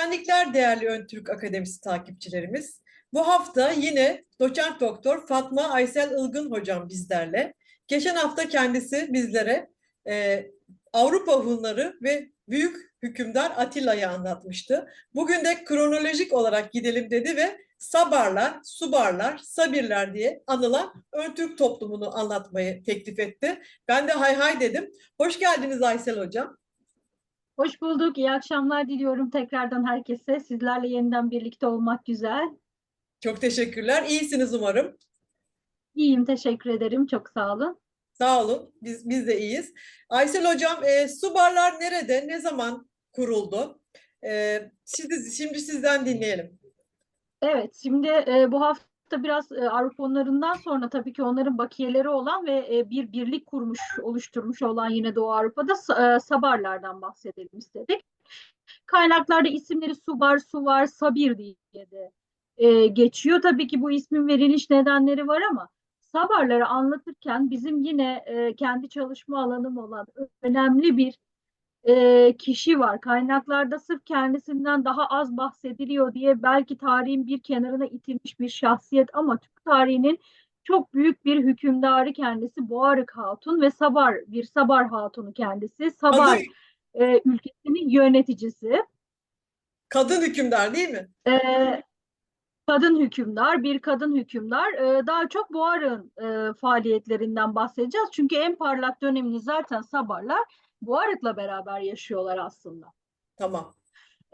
Esenlikler değerli Ön Türk Akademisi takipçilerimiz. Bu hafta yine doçent doktor Fatma Aysel Ilgın hocam bizlerle. Geçen hafta kendisi bizlere e, Avrupa Hunları ve büyük hükümdar Atilla'yı anlatmıştı. Bugün de kronolojik olarak gidelim dedi ve Sabarlar, Subarlar, Sabirler diye anılan Ön Türk toplumunu anlatmayı teklif etti. Ben de hay hay dedim. Hoş geldiniz Aysel hocam. Hoş bulduk. İyi akşamlar diliyorum tekrardan herkese. Sizlerle yeniden birlikte olmak güzel. Çok teşekkürler. İyisiniz umarım. İyiyim, teşekkür ederim. Çok sağ olun. Sağ olun. Biz biz de iyiyiz. Aysel hocam, e, su barlar nerede? Ne zaman kuruldu? E, sizi, şimdi sizden dinleyelim. Evet, şimdi e, bu hafta biraz e, Avrupa onlarından sonra tabii ki onların bakiyeleri olan ve e, bir birlik kurmuş, oluşturmuş olan yine Doğu Avrupa'da e, Sabarlardan bahsedelim istedik. Kaynaklarda isimleri Subar, Suvar, Sabir diye de e, geçiyor. Tabii ki bu ismin veriliş nedenleri var ama Sabarları anlatırken bizim yine e, kendi çalışma alanım olan önemli bir e, kişi var. Kaynaklarda sırf kendisinden daha az bahsediliyor diye belki tarihin bir kenarına itilmiş bir şahsiyet ama Türk tarihinin çok büyük bir hükümdarı kendisi Boğarık Hatun ve Sabar bir Sabar Hatunu kendisi. Sabar e, ülkesinin yöneticisi. kadın hükümdar değil mi? E, kadın hükümdar, bir kadın hükümdar. E, daha çok Boğarık'ın e, faaliyetlerinden bahsedeceğiz. Çünkü en parlak dönemini zaten Sabarlar Boğarık'la beraber yaşıyorlar aslında. Tamam.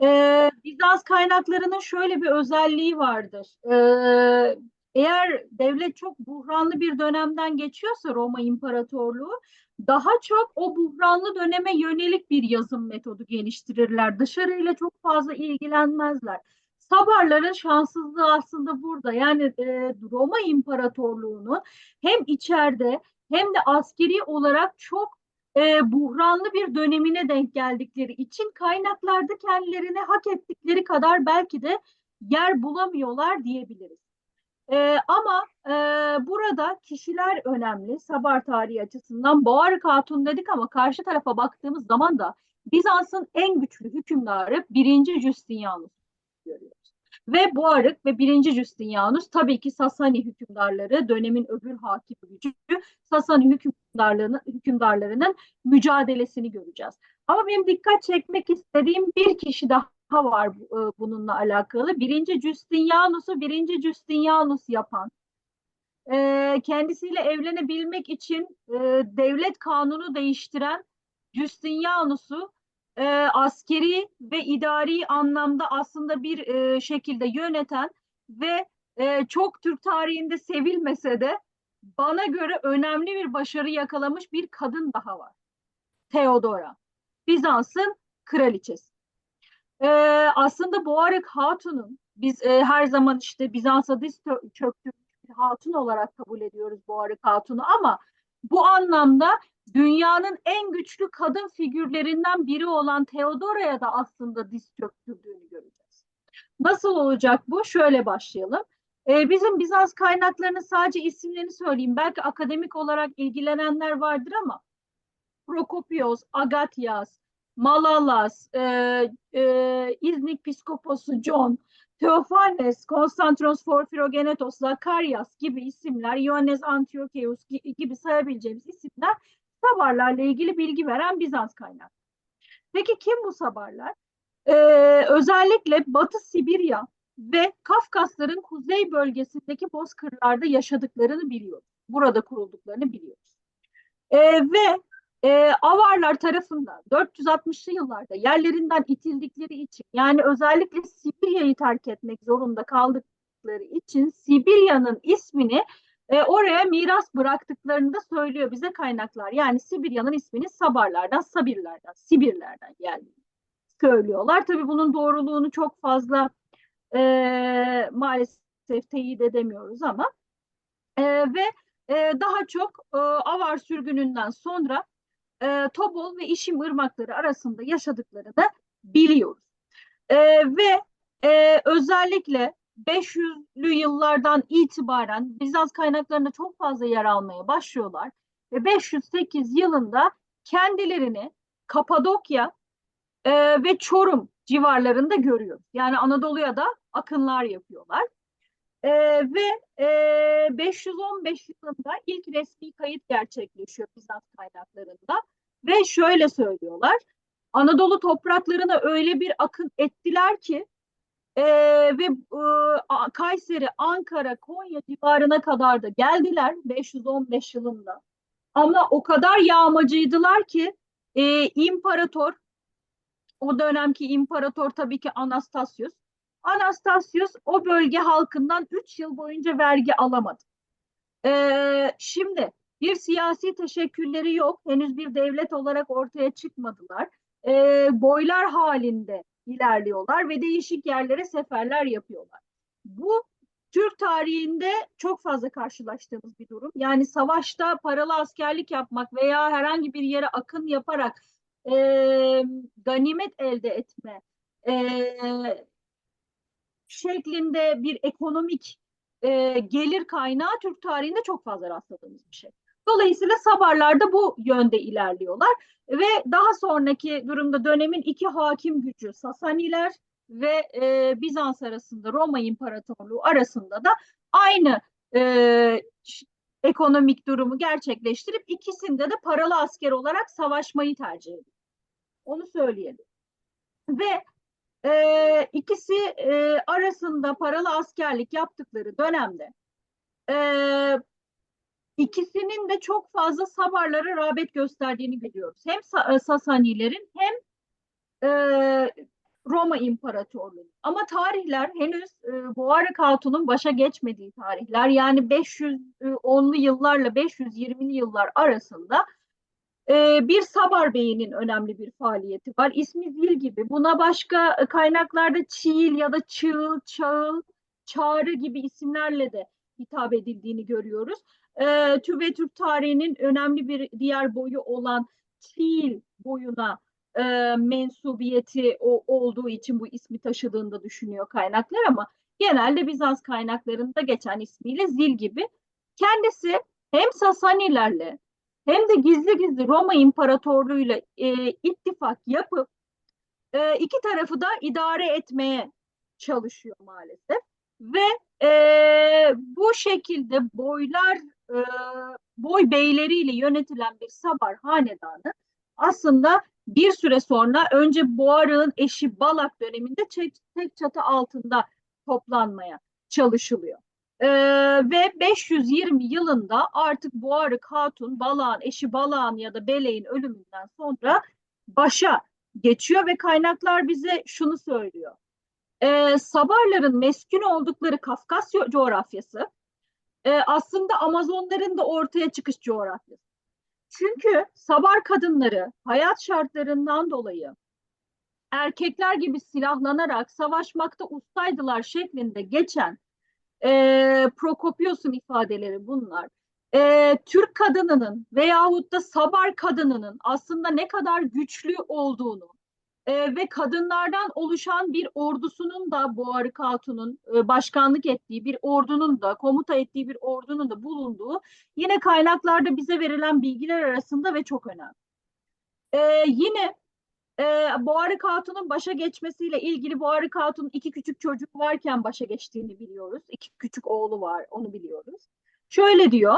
Ee, Bizans kaynaklarının şöyle bir özelliği vardır. Ee, eğer devlet çok buhranlı bir dönemden geçiyorsa Roma İmparatorluğu daha çok o buhranlı döneme yönelik bir yazım metodu geliştirirler. Dışarıyla çok fazla ilgilenmezler. Sabarların şanssızlığı aslında burada. Yani e, Roma İmparatorluğu'nu hem içeride hem de askeri olarak çok e, buhranlı bir dönemine denk geldikleri için kaynaklarda kendilerine hak ettikleri kadar belki de yer bulamıyorlar diyebiliriz. E, ama e, burada kişiler önemli Sabar tarihi açısından. Boğarık Hatun dedik ama karşı tarafa baktığımız zaman da Bizans'ın en güçlü hükümdarı 1. Justinianus Ve Boğarık ve 1. Justinianus tabii ki Sasani hükümdarları dönemin öbür hakim gücü Sasani hükümdarlarının, hükümdarlarının mücadelesini göreceğiz. Ama benim dikkat çekmek istediğim bir kişi daha var e, bununla alakalı. Birinci Justinianus'u birinci Justinianus yapan, e, kendisiyle evlenebilmek için e, devlet kanunu değiştiren Justinianus'u e, askeri ve idari anlamda aslında bir e, şekilde yöneten ve e, çok Türk tarihinde sevilmese de bana göre önemli bir başarı yakalamış bir kadın daha var. Theodora. Bizans'ın kraliçesi. Ee, aslında Boğarık Hatun'un biz e, her zaman işte Bizans'a diz çöktürmüş bir hatun olarak kabul ediyoruz Boğarık Hatun'u ama bu anlamda dünyanın en güçlü kadın figürlerinden biri olan Theodora'ya da aslında diz çöktürdüğünü göreceğiz. Nasıl olacak bu? Şöyle başlayalım. Ee, bizim Bizans kaynaklarının sadece isimlerini söyleyeyim. Belki akademik olarak ilgilenenler vardır ama Prokopios, Agatyas, Malalas, e, e, İznik Piskoposu John, Theophanes, Konstantinos Porphyrogenetos, Zakaryas gibi isimler, Ioannes Antiocheus gibi sayabileceğimiz isimler Sabarlarla ilgili bilgi veren Bizans kaynağı. Peki kim bu Sabarlar? Ee, özellikle Batı Sibirya ve Kafkasların kuzey bölgesindeki bozkırlarda yaşadıklarını biliyoruz. Burada kurulduklarını biliyoruz. Ee, ve e, Avarlar tarafından 460'lı yıllarda yerlerinden itildikleri için yani özellikle Sibirya'yı terk etmek zorunda kaldıkları için Sibirya'nın ismini e, oraya miras bıraktıklarını da söylüyor bize kaynaklar. Yani Sibirya'nın ismini Sabarlardan, Sabirlerden, Sibirlerden geldiğini söylüyorlar. Tabii bunun doğruluğunu çok fazla e, maalesef teyit edemiyoruz ama e, ve e, daha çok e, Avar sürgününden sonra e, Tobol ve İşim ırmakları arasında yaşadıklarını biliyoruz. E, ve e, özellikle 500'lü yıllardan itibaren Bizans kaynaklarında çok fazla yer almaya başlıyorlar ve 508 yılında kendilerini Kapadokya e, ve Çorum civarlarında görüyoruz. Yani Anadolu'ya da akınlar yapıyorlar. Ee, ve e, 515 yılında ilk resmi kayıt gerçekleşiyor Bizans kaynaklarında ve şöyle söylüyorlar. Anadolu topraklarına öyle bir akın ettiler ki e, ve e, Kayseri, Ankara, Konya civarına kadar da geldiler 515 yılında. Ama o kadar yağmacıydılar ki e, imparator o dönemki imparator tabii ki Anastasius. Anastasius o bölge halkından 3 yıl boyunca vergi alamadı. Ee, şimdi bir siyasi teşekkülleri yok. Henüz bir devlet olarak ortaya çıkmadılar. Ee, boylar halinde ilerliyorlar ve değişik yerlere seferler yapıyorlar. Bu Türk tarihinde çok fazla karşılaştığımız bir durum. Yani savaşta paralı askerlik yapmak veya herhangi bir yere akın yaparak e, ganimet elde etme e, şeklinde bir ekonomik e, gelir kaynağı Türk tarihinde çok fazla rastladığımız bir şey. Dolayısıyla Sabarlar da bu yönde ilerliyorlar ve daha sonraki durumda dönemin iki hakim gücü Sasaniler ve e, Bizans arasında Roma İmparatorluğu arasında da aynı e, ekonomik durumu gerçekleştirip ikisinde de paralı asker olarak savaşmayı tercih ediyor. Onu söyleyelim. Ve e, ikisi e, arasında paralı askerlik yaptıkları dönemde e, ikisinin de çok fazla Sabarlara rağbet gösterdiğini görüyoruz. Hem e, Sasanilerin hem e, Roma İmparatorluğu. Ama tarihler henüz e, Boğarık Hatun'un başa geçmediği tarihler. Yani 510'lu yıllarla 520'li yıllar arasında e, bir Sabar Bey'inin önemli bir faaliyeti var. İsmi Zil gibi. Buna başka kaynaklarda Çiğil ya da Çığıl, Çağıl, Çağrı gibi isimlerle de hitap edildiğini görüyoruz. E, Tü ve Türk tarihinin önemli bir diğer boyu olan Çiğil boyuna e, mensubiyeti o, olduğu için bu ismi taşıdığını da düşünüyor kaynaklar ama genelde Bizans kaynaklarında geçen ismiyle Zil gibi. Kendisi hem Sasanilerle hem de gizli gizli Roma İmparatorluğu'yla e, ittifak yapıp e, iki tarafı da idare etmeye çalışıyor maalesef. Ve e, bu şekilde boylar, e, boy beyleriyle yönetilen bir Sabar hanedanı aslında bir süre sonra önce Boğarık'ın eşi Balak döneminde tek, çatı altında toplanmaya çalışılıyor. Ee, ve 520 yılında artık Boğarık Hatun, Balağın eşi Balağın ya da Beleğin ölümünden sonra başa geçiyor ve kaynaklar bize şunu söylüyor. Ee, Sabarların meskun oldukları Kafkasya coğrafyası e, aslında Amazonların da ortaya çıkış coğrafyası. Çünkü Sabar kadınları hayat şartlarından dolayı erkekler gibi silahlanarak savaşmakta ustaydılar şeklinde geçen e, Prokopios'un ifadeleri bunlar. E, Türk kadınının veyahut da Sabar kadınının aslında ne kadar güçlü olduğunu e, ve kadınlardan oluşan bir ordusunun da Boğarık Hatun'un e, başkanlık ettiği bir ordunun da komuta ettiği bir ordunun da bulunduğu yine kaynaklarda bize verilen bilgiler arasında ve çok önemli. E, yine e, Boğarık Hatun'un başa geçmesiyle ilgili Boğarık Hatun'un iki küçük çocuk varken başa geçtiğini biliyoruz. İki küçük oğlu var onu biliyoruz. Şöyle diyor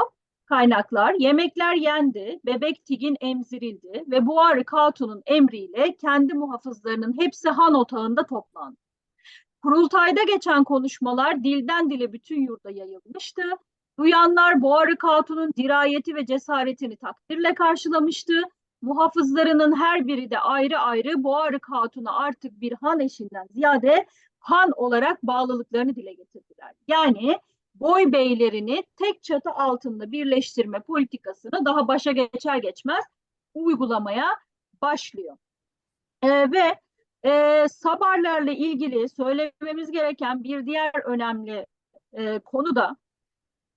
kaynaklar yemekler yendi, bebek Tigin emzirildi ve Boğarık Hatun'un emriyle kendi muhafızlarının hepsi han otağında toplandı. Kurultayda geçen konuşmalar dilden dile bütün yurda yayılmıştı. Duyanlar Boğarık Hatun'un dirayeti ve cesaretini takdirle karşılamıştı. Muhafızlarının her biri de ayrı ayrı Boğarık Hatun'a artık bir han eşinden ziyade han olarak bağlılıklarını dile getirdiler. Yani boy beylerini tek çatı altında birleştirme politikasını daha başa geçer geçmez uygulamaya başlıyor. Ee, ve e, Sabarlarla ilgili söylememiz gereken bir diğer önemli e, konu da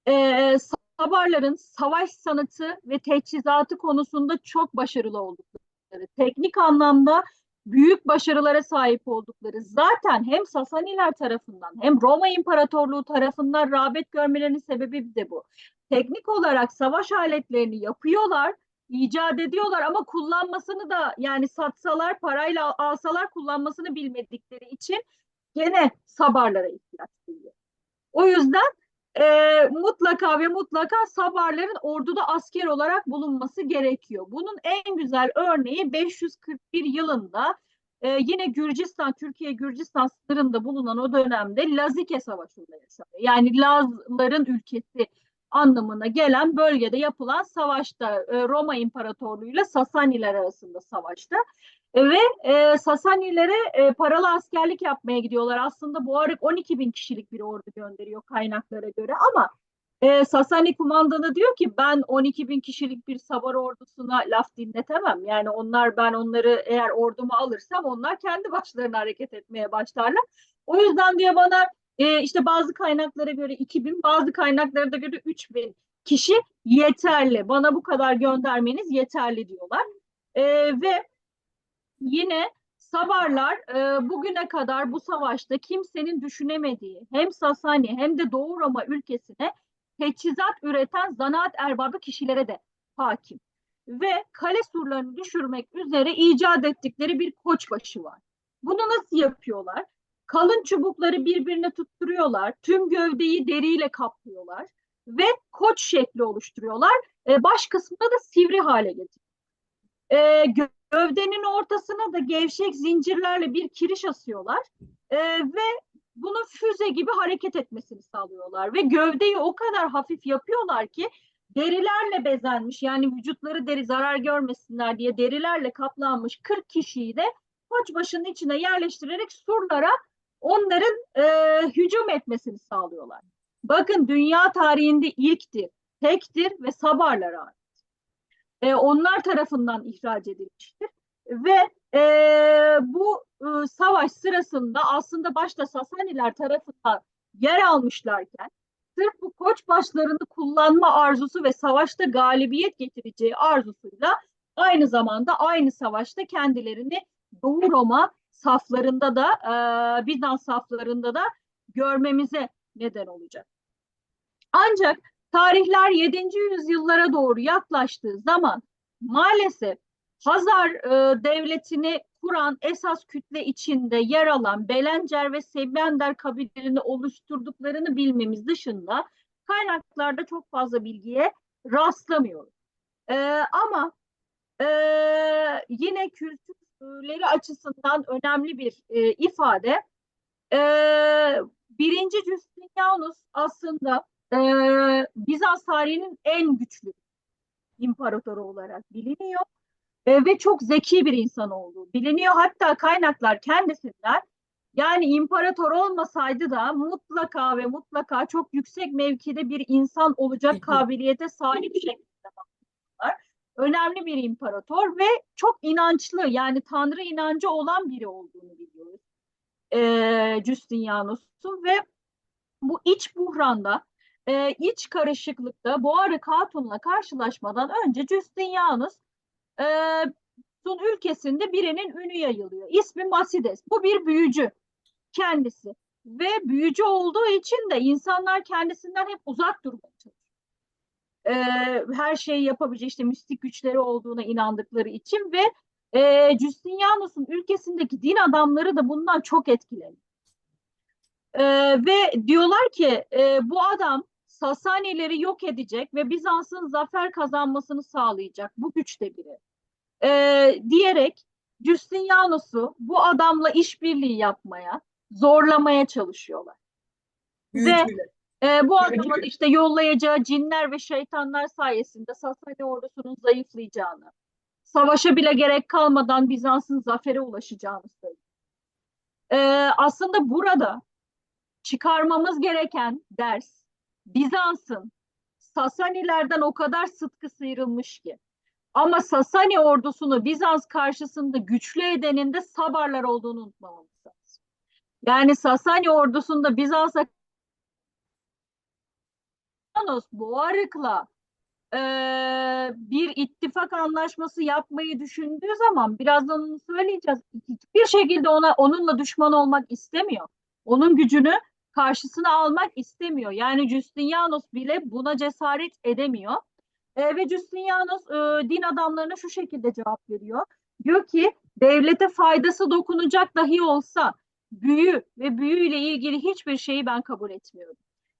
e, Sabarların savaş sanatı ve teçhizatı konusunda çok başarılı oldukları, teknik anlamda büyük başarılara sahip oldukları zaten hem Sasaniler tarafından hem Roma İmparatorluğu tarafından rağbet görmelerinin sebebi de bu. Teknik olarak savaş aletlerini yapıyorlar. icat ediyorlar ama kullanmasını da yani satsalar parayla al- alsalar kullanmasını bilmedikleri için gene sabarlara ihtiyaç duyuyor. O yüzden e, mutlaka ve mutlaka sabarların orduda asker olarak bulunması gerekiyor. Bunun en güzel örneği 541 yılında e, yine Gürcistan, Türkiye-Gürcistan sınırında bulunan o dönemde Lazike Savaşı'nda yaşanıyor. Yani Lazların ülkesi anlamına gelen bölgede yapılan savaşta e, Roma İmparatorluğu ile Sasaniler arasında savaşta. E, ve e, Sasanilere e, paralı askerlik yapmaya gidiyorlar. Aslında arada 12 bin kişilik bir ordu gönderiyor kaynaklara göre ama e, Sasani kumandanı diyor ki ben 12 bin kişilik bir sabar ordusuna laf dinletemem. Yani onlar ben onları eğer orduma alırsam onlar kendi başlarına hareket etmeye başlarlar. O yüzden diyor bana e, işte bazı kaynaklara göre 2000 bazı kaynaklara da göre 3000 kişi yeterli. Bana bu kadar göndermeniz yeterli diyorlar. E, ve yine Sabarlar e, bugüne kadar bu savaşta kimsenin düşünemediği hem Sasani hem de Doğu Roma ülkesine teçhizat üreten zanaat erbabı kişilere de hakim. Ve kale surlarını düşürmek üzere icat ettikleri bir koçbaşı var. Bunu nasıl yapıyorlar? Kalın çubukları birbirine tutturuyorlar. Tüm gövdeyi deriyle kaplıyorlar ve koç şekli oluşturuyorlar. E, baş kısmını da sivri hale getiriyorlar. E, gö- gövdenin ortasına da gevşek zincirlerle bir kiriş asıyorlar. E, ve bunun füze gibi hareket etmesini sağlıyorlar ve gövdeyi o kadar hafif yapıyorlar ki derilerle bezenmiş yani vücutları deri zarar görmesinler diye derilerle kaplanmış 40 kişiyi de koçbaşının içine yerleştirerek surlara onların e, hücum etmesini sağlıyorlar. Bakın dünya tarihinde ilktir, tektir ve sabarlara ait. E, onlar tarafından ihraç edilmiştir ve e, bu e, savaş sırasında aslında başta Sasaniler tarafından yer almışlarken sırf bu koç başlarını kullanma arzusu ve savaşta galibiyet getireceği arzusuyla aynı zamanda aynı savaşta kendilerini Doğu Roma saflarında da e, Bizans saflarında da görmemize neden olacak. Ancak tarihler 7. yüzyıllara doğru yaklaştığı zaman maalesef Hazar e, devletini kuran esas kütle içinde yer alan Belencer ve Sebender kabilelerini oluşturduklarını bilmemiz dışında kaynaklarda çok fazla bilgiye rastlamıyoruz. E, ama e, yine kültürleri açısından önemli bir e, ifade. E, birinci Justinianus aslında e, Bizans tarihinin en güçlü imparatoru olarak biliniyor e, ve çok zeki bir insan olduğu biliniyor. Hatta kaynaklar kendisinden yani imparator olmasaydı da mutlaka ve mutlaka çok yüksek mevkide bir insan olacak kabiliyete sahip şeklinde. Önemli bir imparator ve çok inançlı yani Tanrı inancı olan biri olduğunu biliyoruz. E, Justinianus'un ve bu iç buhranda, e, iç karışıklıkta Boğarık Hatun'la karşılaşmadan önce Justinianus e, Sun ülkesinde birinin ünü yayılıyor. İsmi Masides. Bu bir büyücü kendisi. Ve büyücü olduğu için de insanlar kendisinden hep uzak durmaya çalışıyor. E, her şeyi yapabilecek işte mistik güçleri olduğuna inandıkları için ve e, Justinianus'un ülkesindeki din adamları da bundan çok etkileniyor. E, ve diyorlar ki e, bu adam Sasanileri yok edecek ve Bizans'ın zafer kazanmasını sağlayacak. Bu güçte biri. E, diyerek Justinianus'u bu adamla işbirliği yapmaya, zorlamaya çalışıyorlar. Büyücüyle. E, bu adamın işte yollayacağı cinler ve şeytanlar sayesinde Sasani ordusunun zayıflayacağını, savaşa bile gerek kalmadan Bizans'ın zafere ulaşacağını söylüyor. E, aslında burada çıkarmamız gereken ders Bizans'ın Sasanilerden o kadar sıtkı sıyrılmış ki ama Sasani ordusunu Bizans karşısında güçlü edenin de Sabarlar olduğunu unutmamamız lazım. Yani Sasani ordusunda Bizans'a Bizanos Boğarık'la eee, bir ittifak anlaşması yapmayı düşündüğü zaman birazdan onu söyleyeceğiz. Hiçbir şekilde ona onunla düşman olmak istemiyor. Onun gücünü karşısına almak istemiyor. Yani Justinianus bile buna cesaret edemiyor. E, ve Justinianus e, din adamlarına şu şekilde cevap veriyor. Diyor ki devlete faydası dokunacak dahi olsa büyü ve büyüyle ilgili hiçbir şeyi ben kabul etmiyorum.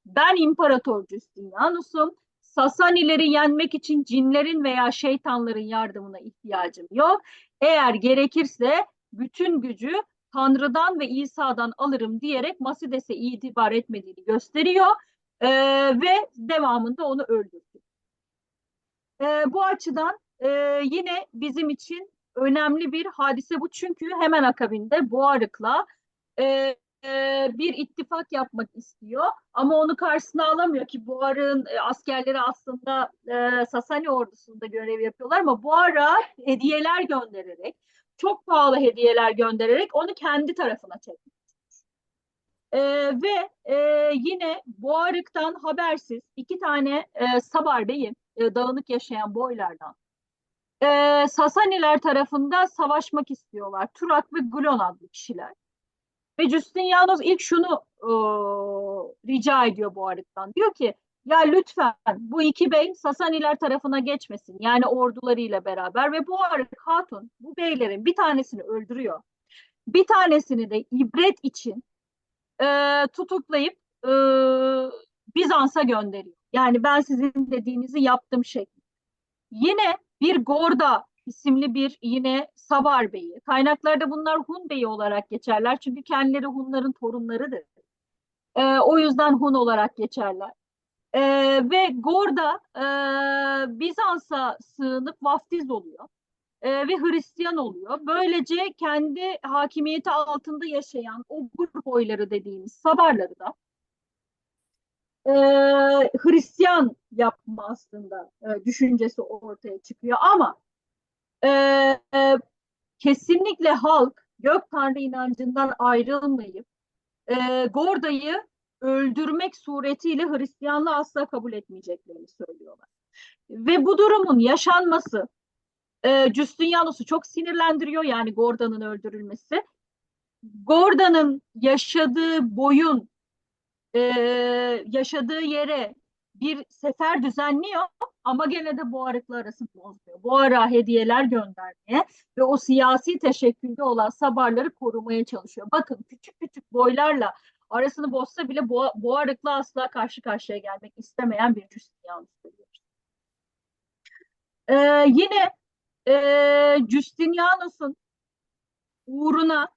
Ben İmparator Justinianus'um. Sasanileri yenmek için cinlerin veya şeytanların yardımına ihtiyacım yok. Eğer gerekirse bütün gücü Tanrı'dan ve İsa'dan alırım diyerek Masides'e itibar etmediğini gösteriyor Ee, ve devamında onu öldürdü. Ee, bu açıdan e, yine bizim için önemli bir hadise bu çünkü hemen akabinde Boğarık'la e, bir ittifak yapmak istiyor ama onu karşısına alamıyor ki Boğarık'ın e, askerleri aslında e, Sasani ordusunda görev yapıyorlar ama Boğarık'a hediyeler göndererek çok pahalı hediyeler göndererek onu kendi tarafına çekmiş. Ve yine Boğarık'tan habersiz iki tane Sabar Bey'i e, dağınık yaşayan boylardan e, Sasaniler tarafında savaşmak istiyorlar. Turak ve Glon adlı kişiler. Ve Justinianus ilk şunu e, rica ediyor Boğarık'tan. Diyor ki ya lütfen bu iki bey Sasaniler tarafına geçmesin. Yani ordularıyla beraber ve Boğarık Hatun bu beylerin bir tanesini öldürüyor. Bir tanesini de ibret için e, tutuklayıp e, Bizans'a gönderiyor. Yani ben sizin dediğinizi yaptım şeklinde. Yine bir Gorda isimli bir yine Savar Beyi. Kaynaklarda bunlar Hun Beyi olarak geçerler. Çünkü kendileri Hunların torunlarıdır. E, o yüzden Hun olarak geçerler. E, ve Gorda e, Bizans'a sığınıp vaftiz oluyor. E, ve Hristiyan oluyor. Böylece kendi hakimiyeti altında yaşayan o grup boyları dediğimiz Savarları da e, Hristiyan yapma aslında e, düşüncesi ortaya çıkıyor. Ama e, e, kesinlikle halk gök tanrı inancından ayrılmayıp e, Gorda'yı öldürmek suretiyle Hristiyanlığı asla kabul etmeyeceklerini söylüyorlar. Ve bu durumun yaşanması e, Justinianus'u çok sinirlendiriyor yani Gorda'nın öldürülmesi. Gorda'nın yaşadığı boyun e, yaşadığı yere bir sefer düzenliyor ama gene de Boğarık'la arasını bozmuyor. Boğarık'a hediyeler göndermeye ve o siyasi teşekkülde olan Sabarları korumaya çalışıyor. Bakın küçük küçük boylarla arasını bozsa bile Bo Boğarık'la asla karşı karşıya gelmek istemeyen bir Justinianus görüyoruz. Ee, yine e, Justinianus'un uğruna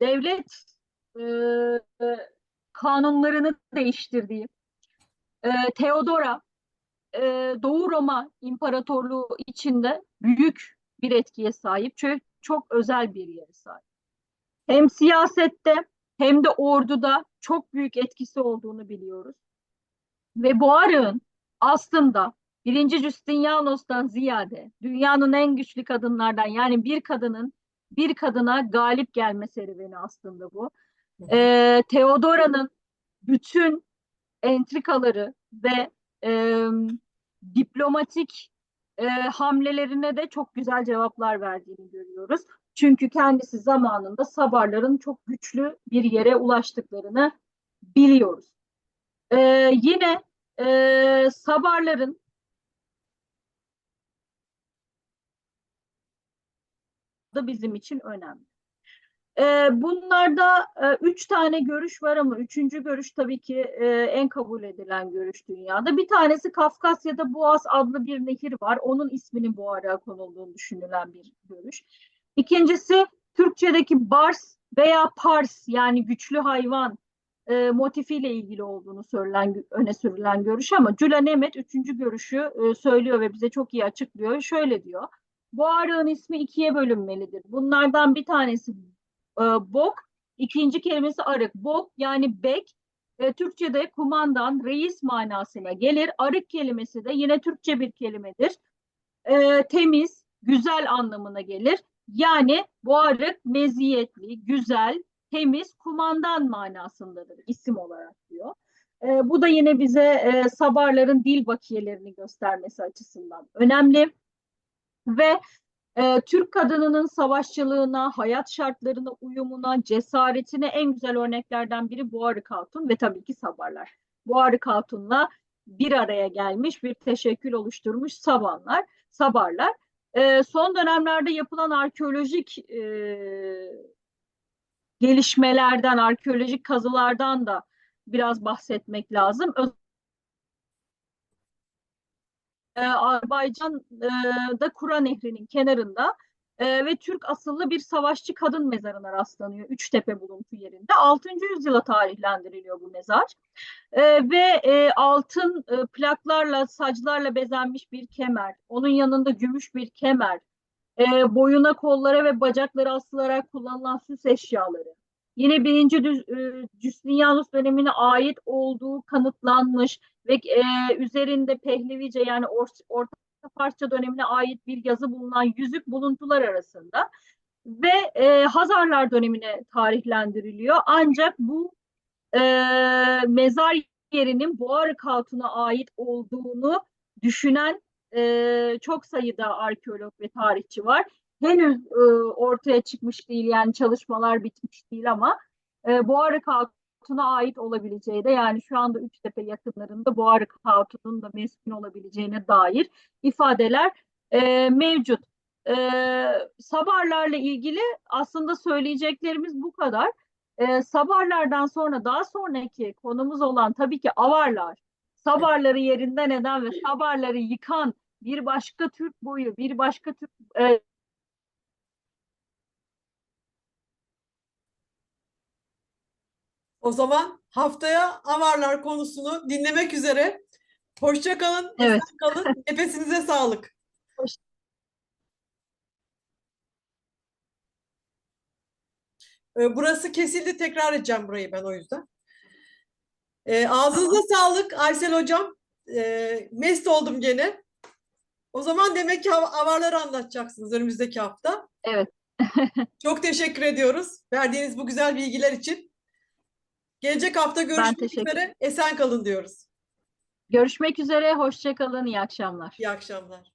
devlet e, kanunlarını değiştirdiği e, Theodora e, Doğu Roma İmparatorluğu içinde büyük bir etkiye sahip. Çok, çok özel bir yere sahip. Hem siyasette hem de orduda çok büyük etkisi olduğunu biliyoruz. Ve Boğarık'ın aslında birinci Justinianus'tan ziyade dünyanın en güçlü kadınlardan yani bir kadının bir kadına galip gelme serüveni aslında bu. Ee, Theodora'nın bütün entrikaları ve e, diplomatik e, hamlelerine de çok güzel cevaplar verdiğini görüyoruz. Çünkü kendisi zamanında Sabarların çok güçlü bir yere ulaştıklarını biliyoruz. E, yine e, Sabarların da bizim için önemli. Bunlarda üç tane görüş var ama üçüncü görüş tabii ki en kabul edilen görüş dünyada. Bir tanesi Kafkasya'da Boğaz adlı bir nehir var. Onun isminin Boğar'a konulduğunu düşünülen bir görüş. İkincisi Türkçedeki Bars veya Pars yani güçlü hayvan motifiyle ilgili olduğunu söylenen öne sürülen görüş ama Cüla Nemet üçüncü görüşü söylüyor ve bize çok iyi açıklıyor. Şöyle diyor. Bu ismi ikiye bölünmelidir. Bunlardan bir tanesi e, bok, ikinci kelimesi arık. Bok yani bek, e, Türkçe'de kumandan, reis manasına gelir. Arık kelimesi de yine Türkçe bir kelimedir. E, temiz, güzel anlamına gelir. Yani bu arık meziyetli, güzel, temiz, kumandan manasındadır isim olarak diyor. E, bu da yine bize e, Sabarların dil bakiyelerini göstermesi açısından önemli. Ve e, Türk kadınının savaşçılığına, hayat şartlarına uyumuna, cesaretine en güzel örneklerden biri Boğarık Hatun ve tabii ki Sabarlar. Boğarık Hatun'la bir araya gelmiş bir teşekkül oluşturmuş Sabanlar, Sabarlar. Ee, son dönemlerde yapılan arkeolojik e, gelişmelerden, arkeolojik kazılardan da biraz bahsetmek lazım. Ee, Azerbaycan'da Kura Nehri'nin kenarında e, ve Türk asıllı bir savaşçı kadın mezarına rastlanıyor. Üçtepe buluntu yerinde. 6. yüzyıla tarihlendiriliyor bu mezar. E, ve e, altın e, plaklarla, saclarla bezenmiş bir kemer. Onun yanında gümüş bir kemer. E, boyuna, kollara ve bacaklara asılarak kullanılan süs eşyaları. Yine birinci düz, e, dönemine ait olduğu kanıtlanmış ve e, üzerinde Pehlevice yani Or- Orta Farsça dönemine ait bir yazı bulunan yüzük buluntular arasında ve e, Hazarlar dönemine tarihlendiriliyor. Ancak bu e, mezar yerinin Boğarık Hatun'a ait olduğunu düşünen e, çok sayıda arkeolog ve tarihçi var. Henüz e, ortaya çıkmış değil yani çalışmalar bitmiş değil ama e, Boğarık Hatun'a ait olabileceği de yani şu anda Üçtepe yakınlarında Boğarık Hatun'un da meskun olabileceğine dair ifadeler e, mevcut. E, Sabarlarla ilgili aslında söyleyeceklerimiz bu kadar. E, Sabarlardan sonra daha sonraki konumuz olan tabii ki Avarlar. Sabarları yerinden eden ve Sabarları yıkan bir başka Türk boyu, bir başka Türk e, O zaman haftaya Avarlar konusunu dinlemek üzere. Hoşça kalın, Evet. kalın. Nefesinize sağlık. Ee, Burası kesildi. Tekrar edeceğim burayı ben o yüzden. Ee, ağzınıza sağlık Aysel Hocam. Ee, mest oldum gene. O zaman demek ki av- avarları anlatacaksınız önümüzdeki hafta. Evet. Çok teşekkür ediyoruz verdiğiniz bu güzel bilgiler için. Gelecek hafta görüşmek üzere. Esen kalın diyoruz. görüşmek üzere. Hoşça kalın. İyi akşamlar. İyi akşamlar.